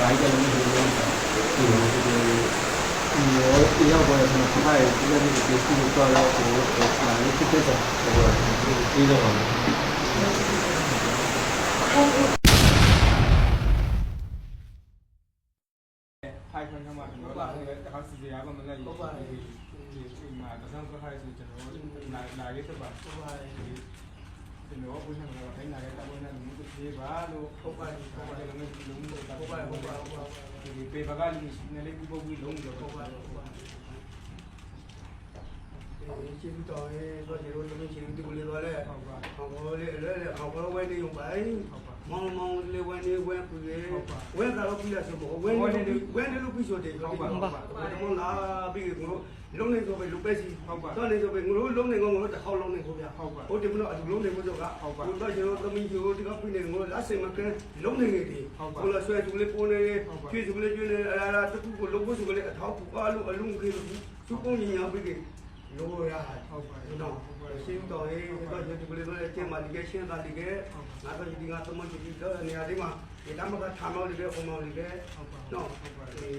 ဒါကြီးလည်းမဟုတ်ဘူးဒီဒီဒီရောက်ပေါ်တဲ့ခါရဲ့ဒီလိုမျိုးဒီစီကိုတော့ဟိုဒါလေးဖြစ်တဲ့တော့ဒီလိုပါထိုင်ခွင့်ကမှကျွန်တော်လာတဲ့အခါစီစီရပါမလဲဒီဒီမှာတော့ဆောင်ခိုင်းစီကျွန်တော်လာလာရေးတော့ပါ ကျွန်တော်ဘုရားကတော့ထိုင်လာတဲ့တောင်းနေတဲ့မှုတွေပါလို့ဟုတ်ပါဘူးဟုတ်ပါတယ်လည်းလုံးဝဟုတ်ပါဟုတ်ပါဟုတ်ပါဒီပေပကလေးနဲ့လေးပုပ္ပုလုံးလို့ဟုတ်ပါဟုတ်ပါကျေးဇူးတော်ရဲ့ဆိုကျွန်တော်တို့ကျေးဇူးတင်လို့လည်းဟုတ်ပါဟောဘောလေးလည်းဟောဘောဝဲနေုံပါ မောင်မောင်လေးဝဲနေဝဲပြည့်ဝဲကတော့ပြည့်ရဆိုဘောဝဲနေဝဲနေလို့ပြည့်ဆိုတယ်ဟုတ်ပါဟုတ်ပါဘုံလာပြီးငိုလုံးနေဆိုပဲလူပဲစီတော့နေဆိုပဲငိုလုံးနေငိုငိုတစ်ခေါက်လုံးနေကိုဗျဟိုဒီမလို့အတူလုံးနေကိုကြောကဘုံတော့ကျွန်တော်သမီးကျိုးဒီကပြည့်နေငိုလက်စင်မကဲလုံးနေနေတယ်ဟိုလာဆွဲသူလေးပိုးနေကျွေးသူလေးကျွေးနေအလားတခုကိုလုံးဖို့ဆိုကလေးအထောက်ပူပါလို့အလုံးကြီးသူကုန်းညညာပြီး လို့ရဟုတ်ပါတော့ရှင်းတော့ရေးတော့ဒီကလေးတို့အကျမလေးကရှင်းတာလေးကငါတို့ဒီငါသမီးကြီးတော့နေရာလေးမှာဒီတမကထားမောလေးကပုံမောလေးကနော်ဒီ